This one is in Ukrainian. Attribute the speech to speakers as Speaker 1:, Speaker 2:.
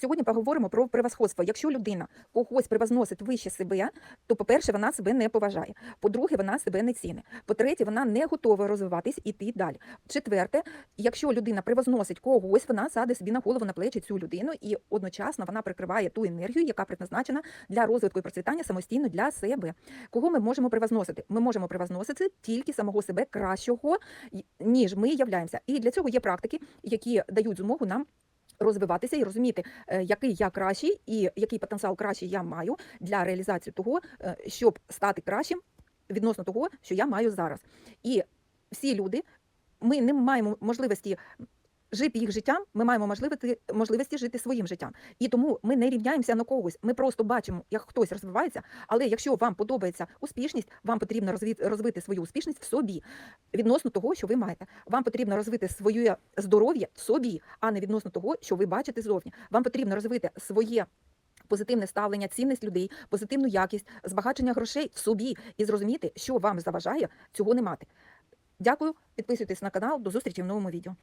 Speaker 1: Сьогодні поговоримо про превосходство. Якщо людина когось превозносить вище себе, то, по-перше, вона себе не поважає. По-друге, вона себе не цінить. По-третє, вона не готова розвиватись і йти далі. Четверте, якщо людина превозносить когось, вона саде собі на голову на плечі цю людину, і одночасно вона прикриває ту енергію, яка предназначена для розвитку і процвітання самостійно для себе. Кого ми можемо превозносити? Ми можемо превозносити тільки самого себе кращого, ніж ми являємося. І для цього є практики, які дають змогу нам. Розвиватися і розуміти, е, який я кращий і який потенціал кращий я маю для реалізації того, е, щоб стати кращим відносно того, що я маю зараз. І всі люди, ми не маємо можливості жити їх життям, ми маємо можливості, можливості жити своїм життям. І тому ми не рівняємося на когось. Ми просто бачимо, як хтось розвивається. Але якщо вам подобається успішність, вам потрібно розвити, свою успішність в собі відносно того, що ви маєте. Вам потрібно розвити своє здоров'я в собі, а не відносно того, що ви бачите зовні. Вам потрібно розвити своє. Позитивне ставлення, цінність людей, позитивну якість, збагачення грошей в собі і зрозуміти, що вам заважає цього не мати. Дякую, підписуйтесь на канал. До зустрічі в новому відео.